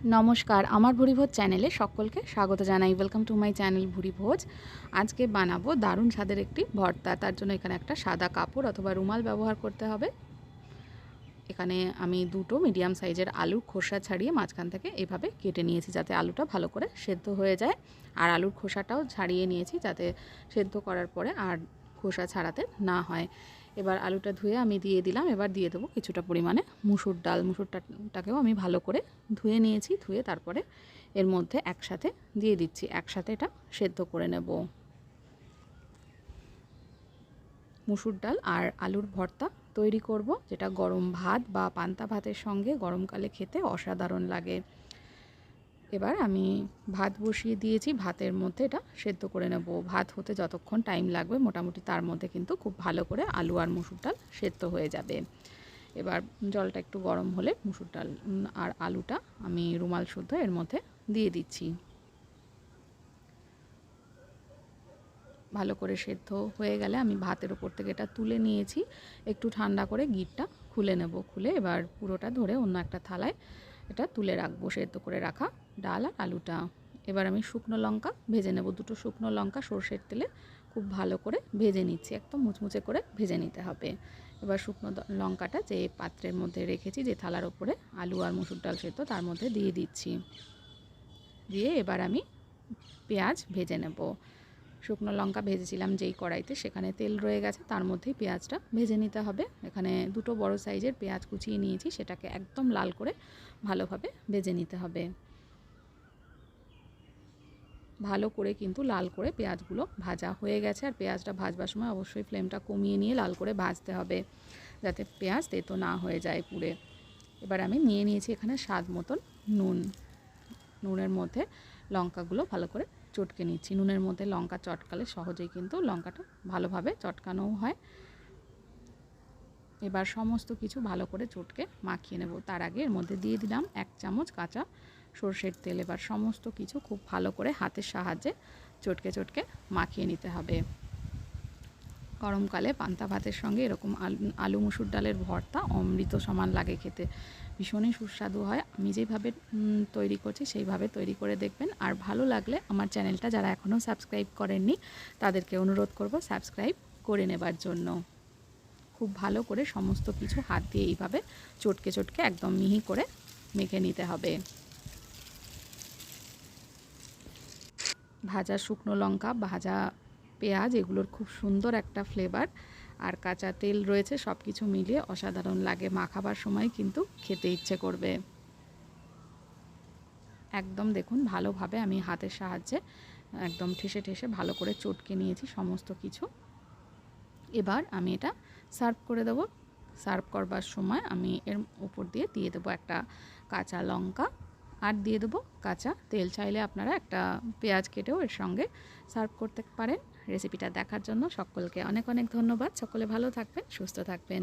নমস্কার, আমার ভুরিভোজ চ্যানেলে সকলকে স্বাগত জানাই। Welcome to my channel Bhurivoj. আজকে বানাবো দারুণ স্বাদের একটি ভর্তা। তার জন্য এখানে একটা সাদা কাপড় অথবা রুমাল ব্যবহার করতে হবে। এখানে আমি দুটো মিডিয়াম সাইজের আলুর খোসা ছাড়িয়ে মাঝখান থেকে এভাবে কেটে নিয়েছি যাতে আলুটা ভালো করে সেদ্ধ হয়ে যায়। আর আলুর খোসাটাও ছাড়িয়ে নিয়েছি যাতে সেদ্ধ করার পরে আর খোসা ছাড়াতে না হয়। এবার আলুটা ধুয়ে আমি দিয়ে দিলাম, এবার দিয়ে দেবো কিছুটা পরিমাণে মুসুর ডাল। মুসুরটাকেও আমি ভালো করে ধুয়ে নিয়েছি, ধুয়ে তারপরে এর মধ্যে একসাথে দিয়ে দিচ্ছি। একসাথে এটা সেদ্ধ করে নেব। মুসুর ডাল আর আলুর ভর্তা তৈরি করব, যেটা গরম ভাত বা পান্তা ভাতের সঙ্গে গরমকালে খেতে অসাধারণ লাগে। এবার আমি ভাত বসিয়ে দিয়েছি, ভাতের মধ্যে এটা সেদ্ধ করে নেব। ভাত হতে যতক্ষণ টাইম লাগবে, মোটামুটি তার মধ্যে কিন্তু খুব ভালো করে আলু আর মুসুর ডাল সেদ্ধ হয়ে যাবে। এবার জলটা একটু গরম হলে মুসুর ডাল আর আলুটা আমি রুমাল শুদ্ধ এর মধ্যে দিয়ে দিচ্ছি। ভালো করে সেদ্ধ হয়ে গেলে আমি ভাতের ওপর থেকে এটা তুলে নিয়েছি। একটু ঠান্ডা করে গিটটা খুলে নেব। খুলে এবার পুরোটা ধরে অন্য একটা থালায় এটা তুলে রাখব সেদ্ধ করে রাখা ডাল আর আলুটা। এবার আমি শুকনো লঙ্কা ভেজে নেব। দুটো শুকনো লঙ্কা সর্ষের তেলে খুব ভালো করে ভেজে নিচ্ছি। একদম মুচমুচে করে ভেজে নিতে হবে। এবার শুকনো লঙ্কাটা যে পাত্রের মধ্যে রেখেছি, যে থালার ওপরে আলু আর মুসুর ডাল সেদ্ধ, তার মধ্যে দিয়ে দিচ্ছি। দিয়ে এবার আমি পেঁয়াজ ভেজে নেব। শুকনো লঙ্কা ভেজেছিলাম যেই কড়াইতে, সেখানে তেল রয়ে গেছে, তার মধ্যেই পেঁয়াজটা ভেজে নিতে হবে। এখানে দুটো বড় সাইজের পেঁয়াজ কুচিয়ে নিয়েছি, সেটাকে একদম লাল করে ভালোভাবে ভেজে নিতে হবে। ভালো করে কিন্তু লাল করে পেঁয়াজগুলো ভাজা হয়ে গেছে, আর পেঁয়াজটা ভাজবার সময় অবশ্যই ফ্লেমটা কমিয়ে নিয়ে লাল করে ভাজতে হবে, যাতে পেঁয়াজ তেতো না হয়ে যায় পুড়ে। এবার আমি নিয়ে নিয়েছি এখানে স্বাদ মতন নুন। নুনের মধ্যে লঙ্কাগুলো ভালো করে চটকে নিচ্ছি। নুনের মধ্যে লঙ্কা চটকালে সহজেই কিন্তু লঙ্কাটা ভালোভাবে চটকানোও হয়। এবার সমস্ত কিছু ভালো করে চটকে মাখিয়ে নেব। তার আগে এর মধ্যে দিয়ে দিলাম এক চামচ কাঁচা সর্ষের তেল। এবার সমস্ত কিছু খুব ভালো করে হাতের সাহায্যে চটকে চটকে মাখিয়ে নিতে হবে। গরমকালে পান্তা ভাতের সঙ্গে এরকম আলু মুসুর ডালের ভর্তা, অমৃত সমান লাগে খেতে। ভীষণই সুস্বাদু হয়। আমি যেভাবে তৈরি করছি সেইভাবে তৈরি করে দেখবেন। আর ভালো লাগলে আমার চ্যানেলটা যারা এখনও সাবস্ক্রাইব করেননি, তাদেরকে অনুরোধ করব সাবস্ক্রাইব করে নেবার জন্য। খুব ভালো করে সমস্ত কিছু হাত দিয়ে এইভাবে চটকে চটকে একদম মিহি করে মেখে নিতে হবে। ভাজা শুকনো লঙ্কা, ভাজা পেঁয়াজ, এগুলোর খুব সুন্দর একটা ফ্লেভার আর কাঁচা তেল রয়েছে সব কিছু মিলিয়ে অসাধারণ লাগে। মাখাবার সময় কিন্তু খেতে ইচ্ছে করবে। একদম দেখুন, ভালোভাবে আমি হাতের সাহায্যে একদম ঠেসে ঠেসে ভালো করে চটকে নিয়েছি সমস্ত কিছু। এবার আমি এটা সার্ভ করে দেবো। সার্ভ করবার সময় আমি এর উপর দিয়ে দিয়ে দেবো একটা কাঁচা লঙ্কা। আর দিয়ে দেবো কাঁচা তেল। চাইলে আপনারা একটা পেঁয়াজ কেটেও এর সঙ্গে সার্ভ করতে পারেন। রেসিপিটা দেখার জন্য সকলকে অনেক অনেক ধন্যবাদ। সকলে ভালো থাকবেন, সুস্থ থাকবেন।